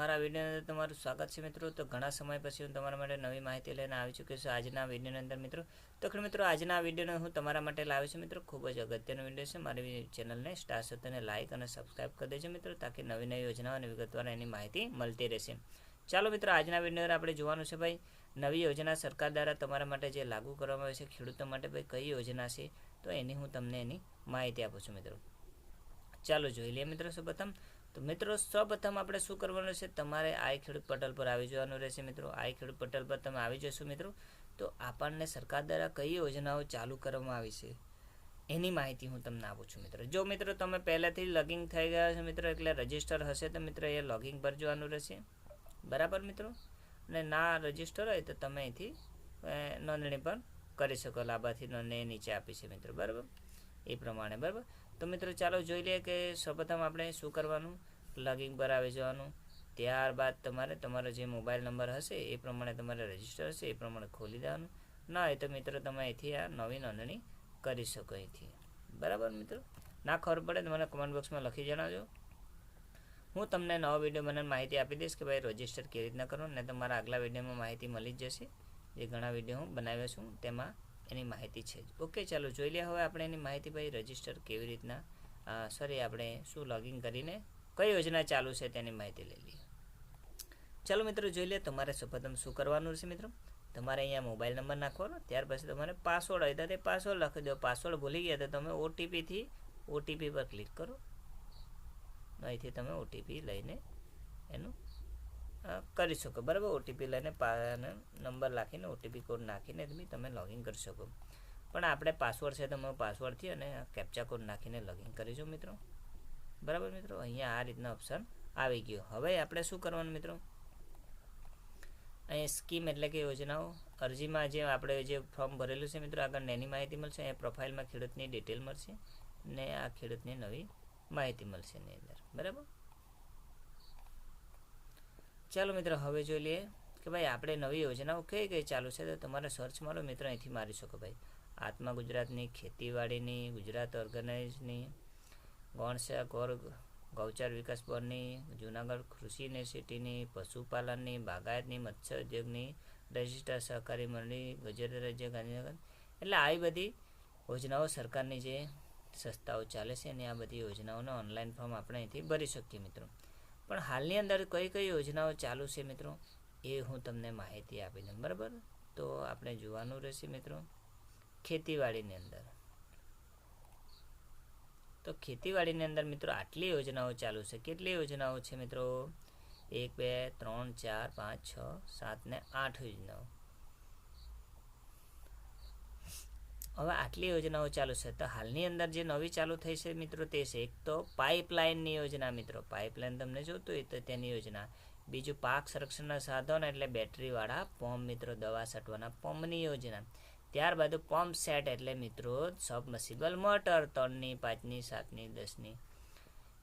મારા વિડીયોની અંદર તમારું સ્વાગત છે મિત્રો. તો ઘણા સમય પછી હું તમારા માટે નવી માહિતી લઈને આવી ચૂક્યો છું આજના વિડીયોની અંદર મિત્રો. તો ખરે મિત્રો, આજના વિડીયોને હું તમારા માટે લાવ્યો છું મિત્રો. ખૂબ જ અગત્યનો વીડિયો છે. મારી ચેનલને સ્ટાર સાથે લાઇક અને સબસ્ક્રાઇબ કરી દેજો મિત્રો, તાકી નવી નવી યોજનાઓ અને વિગતવાર એની માહિતી મળતી રહેશે. ચાલો મિત્રો, આજના વીડિયો આપણે જોવાનું છે ભાઈ. નવી યોજના સરકાર દ્વારા તમારા માટે જે લાગુ કરવામાં આવે છે, ખેડૂતો માટે ભાઈ કઈ યોજના છે, તો એની હું તમને એની માહિતી આપું છું મિત્રો. ચાલો જોઈ લઈએ મિત્રો સૌપ્રથમ. તો મિત્રો સૌપ્રથમ આપણે શું કરવાનું છે, તમારે આઈ ખેડૂત પટલ પર આવી જવાનું રહેશે મિત્રો. આઈ ખેડૂત પટલ પર તમે આવી જશો મિત્રો. તો આપણને સરકાર દ્વારા કઈ યોજનાઓ ચાલુ કરવામાં આવી છે, એની માહિતી હું તમને આપું છું મિત્રો. જો મિત્રો તમે પહેલાંથી લોગિંગ થઈ ગયા છો મિત્રો, એટલે રજિસ્ટર હશે તો મિત્રો એ લોગિંગ પર જવાનું રહેશે. બરાબર મિત્રો? અને ના રજિસ્ટર હોય તો તમે અહીંથી નોંધણી પણ કરી શકો. લાભાર્થી નોંધણી નીચે આપી છે મિત્રો. બરાબર? એ પ્રમાણે. બરાબર? તો મિત્રો ચાલો જોઈ લઈએ કે સૌપ્રથમ આપણે શું કરવાનું? લોગિંગ પર આવી જવાનું. ત્યારબાદ તમારે, તમારો જે મોબાઈલ નંબર હશે એ પ્રમાણે તમારે રજિસ્ટર હશે, એ પ્રમાણે ખોલી દેવાનું. ના હોય તો મિત્રો તમે અહીંથી આ નવી નોંધણી કરી શકો અહીંથી. બરાબર મિત્રો? ના ખબર પડે તો મને કમેન્ટ બોક્સમાં લખી જણાવજો. હું તમને નવો વીડિયો બનાવીને માહિતી આપી દઈશ કે ભાઈ રજિસ્ટર કેવી રીતના કરો ને તમારા આગલા વિડીયોમાં માહિતી મળી જશે. જે ઘણા વીડિયો હું બનાવ્યો છું, તેમાં એની માહિતી છે જ. ઓકે ચાલો જોઈ લે હવે આપણે એની માહિતી ભાઈ રજિસ્ટર કેવી રીતના સોરી આપણે શું લોગિન કરીને કઈ યોજના ચાલુ છે તેની માહિતી લઈ લઈએ. ચાલો મિત્રો જોઈ લે તમારે સૌપ્રથમ શું કરવાનું છે મિત્રો? તમારે અહીંયા મોબાઈલ નંબર નાખવાનો, ત્યાર પછી તમારે પાસવર્ડ હોય તો તે પાસવર્ડ લખી દો. પાસવર્ડ ભૂલી ગયા તો તમે ઓટીપીથી ઓટીપી પર ક્લિક કરો. અહીંથી તમે ઓટીપી લઈને એનું કરી શકો. બરાબર? ઓટીપી લઈને નંબર નાખીને ઓટીપી કોડ નાખીને તમે લોગિન કરી શકો. પણ આપણે પાસવર્ડ છે તમારો પાસવર્ડથી અને કેપ્ચા કોડ નાખીને લોગિન કરીશું મિત્રો. બરાબર મિત્રો? અહીંયા આ રીતના ઓપ્શન આવી ગયો. હવે આપણે શું કરવાનું મિત્રો? અહીં સ્કીમ એટલે કે યોજનાઓ. અરજીમાં જે આપણે જે ફોર્મ ભરેલું છે મિત્રો, આગળ એની માહિતી મળશે. અહીંયા પ્રોફાઇલમાં ખેડૂતની ડિટેલ મળશે ને આ ખેડૂતની નવી માહિતી મળશે એની અંદર. બરાબર? ચાલો મિત્રો, હવે જોઈ લઈએ કે ભાઈ આપણે નવી યોજનાઓ કઈ કઈ ચાલુ છે તો તમારે સર્ચ મારો મિત્રો, અહીંથી મારી શકો ભાઈ. આત્મા ગુજરાતની, ખેતીવાડીની, ગુજરાત ઓર્ગેનાઇઝની ગૌણસેવા ગૌર ગૌચાર વિકાસ બોર્ડની, જૂનાગઢ કૃષિ યુનિવર્સિટીની, પશુપાલનની, બાગાયતની, મત્સ્ય ઉદ્યોગની રજિસ્ટર સહકારી મંડળી ગુજરાત રાજ્ય ગાંધીનગર. એટલે આવી બધી યોજનાઓ સરકારની જે સંસ્થાઓ ચાલે છે અને આ બધી યોજનાઓનો ઓનલાઈન ફોર્મ આપણે અહીંથી ભરી શકીએ મિત્રો. પણ હાલની અંદર કઈ કઈ યોજનાઓ ચાલુ છે મિત્રો? એ હું તમને માહિતી આપી દઉં, બરાબર? તો આપણે જોવાનું રહેશે મિત્રો, ખેતીવાડીની અંદર. તો ખેતીવાડીની અંદર મિત્રો આટલી યોજનાઓ ચાલુ છે. કેટલી યોજનાઓ છે મિત્રો? એક, બે, ત્રણ, ચાર, પાંચ, છ, સાત ને આઠ યોજનાઓ. હવે આટલી યોજનાઓ ચાલુ છે. તો હાલની અંદર જે નવી ચાલુ થઈ છે મિત્રો તે છે. એક તો પાઇપલાઇનની યોજના મિત્રો. પાઇપલાઇન તમને જોતું હોય તો તેની યોજના. બીજું પાક સંરક્ષણના સાધનો એટલે બેટરીવાળા પંપ મિત્રો. દવા છાંટવાના પંપની યોજના. ત્યારબાદ પંપ સેટ એટલે મિત્રો સબમર્સિબલ મોટર ત્રણની, પાંચની, સાતની, દસની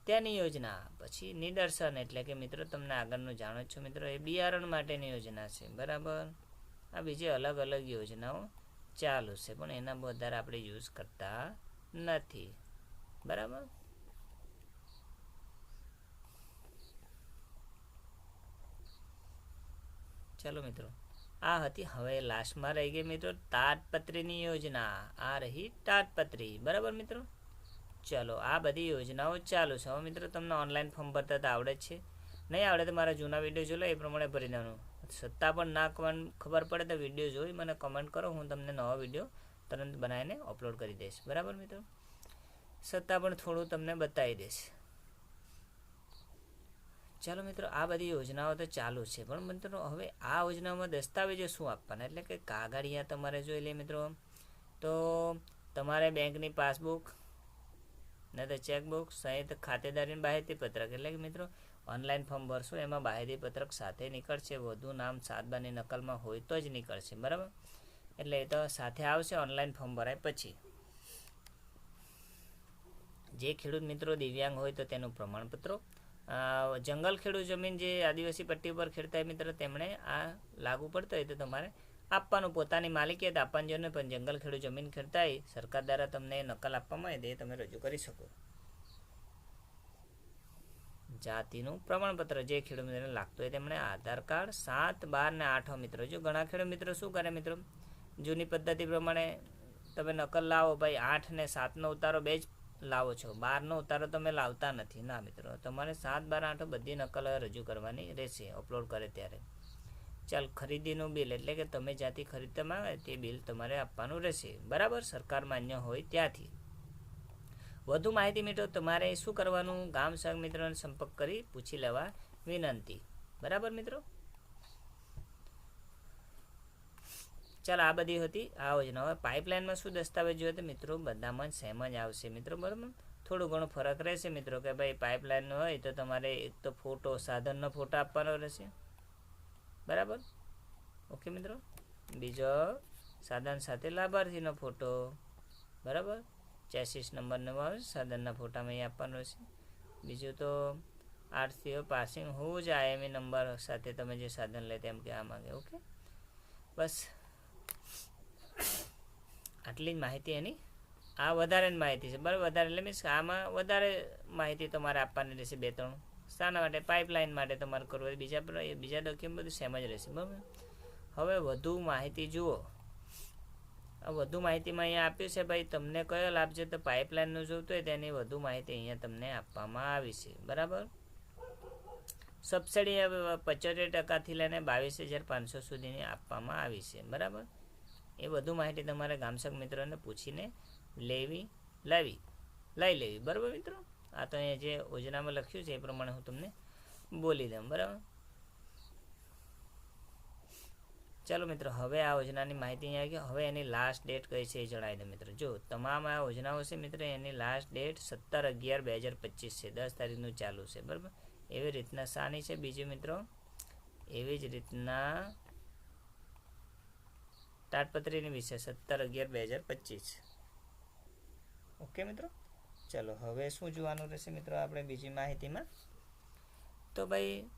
તેની યોજના. પછી નિદર્શન એટલે કે મિત્રો તમને આગળનું જાણો છો મિત્રો. એ બિયારણ માટેની યોજના છે. બરાબર? આ બીજી અલગ અલગ યોજનાઓ ચાલુ છે. પણ એના વધારે આપણે યુઝ કરતા નથી. બરાબર? ચાલો મિત્રો, આ હતી હવે લાસ્ટમાં રહી ગઈ મિત્રો તાટપત્રીની યોજના. આ રહી તાટપત્રી બરાબર મિત્રો? ચલો, આ બધી યોજનાઓ ચાલુ છે. હવે મિત્રો, તમને ઓનલાઈન ફોર્મ ભરતા આવડે છે. નહીં આવડે તો મારા જૂના વીડિયો જોઈ લો, એ પ્રમાણે ભરી દેવાનું છતાં પણ ના ખબર પડે તો વીડિયો જોઈ મને કમેન્ટ કરો, હું તમને નવો વીડિયો તરત બનાવીને અપલોડ કરી દઈશ. બરાબર મિત્રો? સત્તા પણ થોડું તમને બતાવી દઈશ. ચાલો મિત્રો, આ બધી યોજનાઓ તો ચાલુ છે, પણ મિત્રો હવે આ યોજનાઓમાં દસ્તાવેજો શું આપવાના? એટલે કે કાગળિયા તમારે જોઈ લે મિત્રો. તો તમારે બેંકની પાસબુક ને તો ચેકબુક સહિત ખાતેદારીની બાહેતી પત્રક. એટલે કે મિત્રો ઓનલાઈન ફોર્મ ભરશો, એમાં બાહેતી પત્રક સાથે નીકળશે, વધુ નામ સાતબાની નકલમાં હોય તો જ નીકળશે, બરાબર? એટલે એ તો સાથે આવશે ઓનલાઈન ફોર્મ ભરાય પછી. જે ખેડૂત મિત્રો દિવ્યાંગ હોય તો તેનું પ્રમાણપત્રો. જંગલ ખેડૂત જમીન જે આદિવાસી પટ્ટી ઉપર ખેડતા હોય મિત્રો, તેમણે આ લાગુ પડતો હોય તો તમારે આપવાનું, પોતાની માલિકીયત આપવાની જરૂર પણ જંગલ ખેડૂત જમીન ખેડતાય સરકાર દ્વારા તમને નકલ આપવામાં આવે તે તમે રજૂ કરી શકો. જાતિનું પ્રમાણપત્ર જે ખેડૂત મિત્રોને લાગતું હોય તેમણે આધાર કાર્ડ સાત, બાર ને આઠ મિત્રો. જો ઘણા ખેડૂત મિત્રો શું કરે મિત્રો? જૂની પદ્ધતિ પ્રમાણે તમે નકલ લાવો ભાઈ, આઠ ને સાતનો ઉતારો બે જ લાવો છો. બારનો ઉતારો તમે લાવતા નથી. ના મિત્રો, તમારે સાત, બાર, આઠ બધી નકલ રજૂ કરવાની રહેશે અપલોડ કરે ત્યારે. ચાલ, ખરીદીનું બિલ એટલે કે તમે જ્યાંથી ખરીદતા માંગે તે બિલ તમારે આપવાનું રહેશે. બરાબર? સરકાર માન્ય હોય ત્યાંથી. વધુ માહિતી મિત્રો, તમારે શું કરવાનું? ગામ સંઘ મિત્રોને સંપર્ક કરી પૂછી લેવા વિનંતી. બરાબર મિત્રો? ચાલ, આ બધી હતી આ યોજના હવે પાઇપલાઇનમાં શું દસ્તાવેજ જોઈએ મિત્રો, બધામાં સેમ જ આવશે મિત્રો, બરાબર? થોડું ઘણું ફરક રહેશે મિત્રો કે ભાઈ પાઇપલાઇન હોય તો તમારે એક તો ફોટો, સાધનનો ફોટો આપવાનો રહેશે. બરાબર? ઓકે મિત્રો. બીજો સાધન સાથે લાભાર્થીનો ફોટો. બરાબર? ચેસીસ નંબરનો આવે સાધનના ફોટામાં અહીં આપવાનો રહેશે બીજું તો આરસીઓ પાસિંગ હોવું જ આઈએમઈ નંબર સાથે તમે જે સાધન લે તેમ કહેવા માગે, ઓકે? બસ. આટલી જ માહિતી એની. આ વધારે માહિતી છે, બરાબર? વધારે એટલે મીન્સ આમાં વધારે માહિતી તમારે આપવાની રહેશે બે ત્રણ. શાના માટે? પાઇપલાઇન માટે તમારે કરવું બીજા બીજા ડોક્યુમેન્ટ બધું સેમ જ રહેશે, બરાબર? હવે વધુ માહિતી જુઓ. વધુ માહિતીમાં અહીંયા આપ્યું છે ભાઈ. તમને કયો લાભ છે તો પાઇપલાઇનનું જોતું હોય તેની વધુ માહિતી અહીંયા તમને આપવામાં આવી છે. બરાબર? સબસિડી પચોતેર ટકાથી લઈને બાવીસ હજાર પાંચસો સુધીની આપવામાં આવી છે. બરાબર? એ વધુ માહિતી તમારે ગામસક મિત્રોને પૂછીને લેવી, લાવી, લઈ લેવી. બરાબર મિત્રો? આ તો અહીંયા જે યોજનામાં લખ્યું છે એ પ્રમાણે હું તમને બોલી દઉં. બરાબર? ચાલો મિત્રો, હવે આ યોજનાની માહિતી આવી હવે એની લાસ્ટ ડેટ કઈ છે એ જણાવી દો મિત્રો. જો તમામ આ યોજનાઓ છે મિત્રો, એની લાસ્ટ ડેટ સત્તર અગિયાર બે હજાર પચીસ છે. દસ તારીખનું ચાલુ છે, બરાબર? એવી રીતના શાની છે. બીજી મિત્રો, એવી જ રીતના તાટપત્રીની વિશે સત્તર અગિયાર બે હજાર પચીસ. ઓકે મિત્રો? ચલો, હવે શું જોવાનું રહેશે મિત્રો આપણે બીજી માહિતીમાં? તો ભાઈ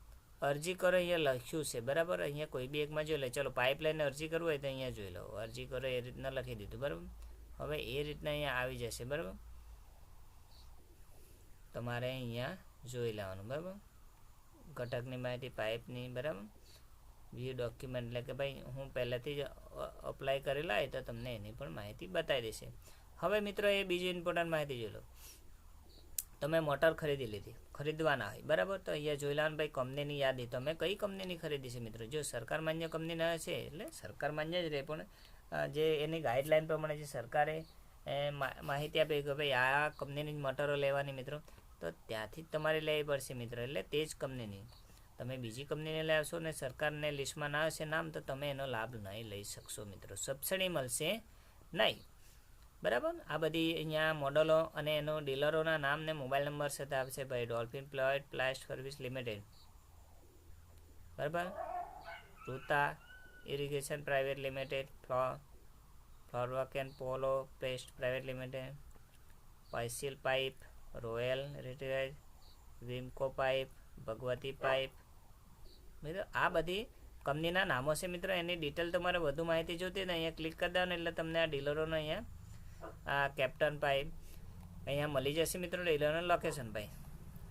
અરજી કરો, અહીંયા લખ્યું છે, બરાબર? અહીંયા કોઈ બી એકમાં જોઈ લે. ચલો પાઇપલાઇન અરજી કરવું હોય તો અહીંયા જોઈ લો. અરજી કરો, એ રીતના લખી દીધું, બરાબર? હવે એ રીતના અહીંયા આવી જશે, બરાબર? તમારે અહીંયા જોઈ લેવાનું, બરાબર? ઘટકની માહિતી પાઇપની બરાબર? બીજું ડોક્યુમેન્ટ એટલે કે ભાઈ, હું પહેલાંથી જ અપ્લાય કરેલા હોય તો તમને એની પણ માહિતી બતાવી દેશે હવે મિત્રો, એ બીજી ઇમ્પોર્ટન્ટ માહિતી જોઈ લો. તમે મોટર ખરીદી લીધી, ખરીદવાના હોય. બરાબર? તો અહીંયા જોઈ લેવાનું ભાઈ કંપનીની યાદી. તમે કઈ કંપનીની ખરીદી છે મિત્રો? જો સરકાર માન્ય કંપનીના છે, એટલે સરકાર માન્ય જ રહે, પણ જે એની ગાઈડલાઇન પ્રમાણે જે સરકારે માહિતી આપી કે ભાઈ આ કંપનીની જ મોટરો લેવાની મિત્રો, તો ત્યાંથી જ તમારે લેવી પડશે મિત્રો, એટલે તે જ કંપનીની. તમે બીજી કંપનીને લઈ આવશો ને સરકારને લિસ્ટમાં ના હશે નામ, તો તમે એનો લાભ નહીં લઈ શકશો મિત્રો. સબસિડી મળશે નહીં. બરાબર? આ બધી અહીંયા મોડલો અને એનો ડીલરોના નામ ને મોબાઈલ નંબર સાથે આપશે ભાઈ, ડોલ્ફિન પ્લોઇડ પ્લાસ્ટ સર્વિસ લિમિટેડ. બરાબર? Ruta irrigation private limited, flow, ફ્લોરવર્ક and polo paste private limited પૈસિલ pipe, royal heritage Wimco pipe, Bhagwati pipe. મિત્રો, આ બધી કંપનીના નામો છે. મિત્રો, એની ડિટેલ તમારે વધુ માહિતી જોતી ને અહીંયા ક્લિક કરી દેવાનું, એટલે તમને આ ડીલરોનો અહીંયા આ કેપ્ટન પાઇપ અહીંયા મળી જશે મિત્રો ડીલરનું લોકેશન ભાઈ.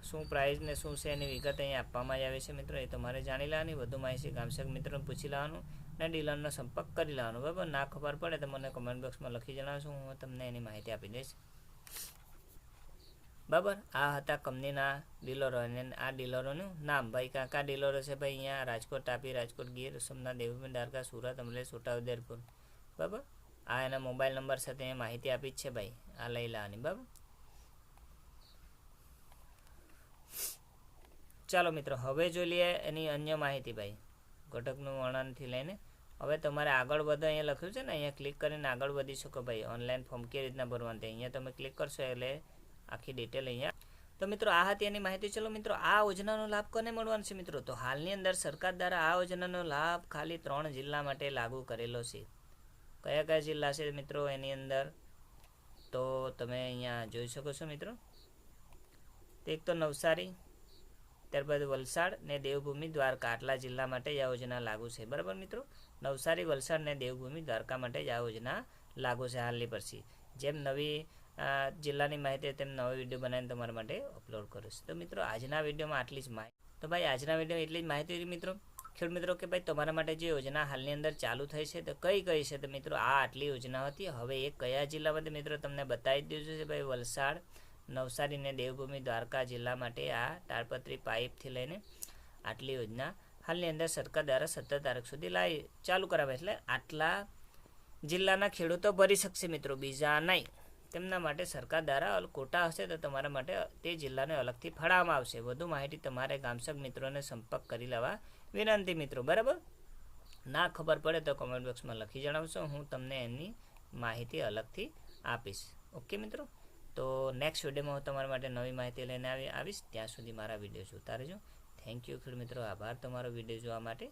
શું પ્રાઇસ ને શું છે એની વિગત અહીંયા આપવામાં આવી છે મિત્રો, એ તમારે જાણી લેવાની, વધુ માહિતી ગામસેક મિત્રોને પૂછી લેવાનું ને ડીલરનો સંપર્ક કરી લેવાનો, બરાબર? ના ખબર પડે તો મને કમેન્ટ બોક્સમાં લખી જણાવશો, હું તમને એની માહિતી આપી દઈશ. બરાબર? આ હતા કંપનીના ડીલરો અને આ ડીલરોનું નામ. ભાઈ, કાકા ડીલરો છે ભાઈ, અહીંયા રાજકોટ તાપી, રાજકોટ ગીર, સોમનાથ, દેવભૂમિ, દ્વારકા, સુરત, અમરેલી છોટાઉદેપુર બરાબર? આ એના મોબાઈલ નંબર સાથે એ માહિતી આપી જ છે ભાઈ. આ લઈ લેવાની, બરાબર? ચાલો મિત્રો, હવે જોઈ લઈએ એની અન્ય માહિતી ભાઈ. ઘટકનું વર્ણનથી લઈને. હવે તમારે આગળ વધો, અહીંયા લખ્યું છે ને, અહીંયા ક્લિક કરીને આગળ વધી શકો ભાઈ. ઓનલાઈન ફોર્મ કેવી રીતના ભરવાનું અહીંયા તમે ક્લિક કરશો એટલે આખી ડિટેલ અહીંયા. તો મિત્રો, આ હતી એની માહિતી. ચલો મિત્રો, આ યોજનાનો લાભ કોને મળવાનો છે મિત્રો? તો હાલની અંદર સરકાર દ્વારા આ યોજનાનો લાભ ખાલી ત્રણ જિલ્લા માટે લાગુ કરેલો છે. કયા કયા જિલ્લા છે મિત્રો એની અંદર? તો તમે અહીંયા જોઈ શકો છો મિત્રો. એક તો નવસારી, ત્યારબાદ વલસાડ ને દેવભૂમિ દ્વારકા આટલા જિલ્લા માટે આ યોજના લાગુ છે. બરાબર મિત્રો? નવસારી, વલસાડ ને દેવભૂમિ દ્વારકા માટે આ યોજના લાગુ છે હાલની પરથી જેમ નવી જિલ્લાની માહિતી તેમ નવો વીડિયો બનાવીને તમારા માટે અપલોડ કરું છું તો મિત્રો, આજના વિડીયોમાં આટલી જ માહિતી. તો ભાઈ, આજના વીડિયો એટલી જ માહિતી મિત્રો. ખેડૂત મિત્રો કે ભાઈ તમારા માટે જે યોજના હાલની અંદર ચાલુ થઈ છે તો કઈ કઈ છે? તો મિત્રો આ આટલી યોજના હતી. હવે એ કયા જિલ્લામાંથી મિત્રો તમને બતાવી દીધું છે ભાઈ વલસાડ, નવસારી ને દેવભૂમિ દ્વારકા જિલ્લા માટે આ તાડપત્રી પાઇપથી લઈને આટલી યોજના હાલની અંદર સરકાર દ્વારા સત્તર તારીખ સુધી લાવી ચાલુ કરાવે એટલે આટલા જિલ્લાના ખેડૂતો ભરી શકશે મિત્રો, બીજા નહીં. તેમના માટે સરકાર દ્વારા કોટા હશે તો તમારા માટે તે જિલ્લાને અલગથી ફાળવવામાં આવશે. વધુ માહિતી તમારે ગામસક મિત્રોને સંપર્ક કરી લેવા વિનંતી મિત્રો, બરાબર? ના ખબર પડે તો કોમેન્ટ બોક્સમાં લખી જણાવશો, હું તમને એની માહિતી અલગથી આપીશ. ઓકે મિત્રો? તો નેક્સ્ટ વિડીયોમાં હું તમારા માટે નવી માહિતી લઈને આવી, આવીશ. ત્યાં સુધી મારા વીડિયો જોતા રહેજો. થેન્ક યુ ખેડ મિત્રો. આભાર તમારો વીડિયો જોવા માટે.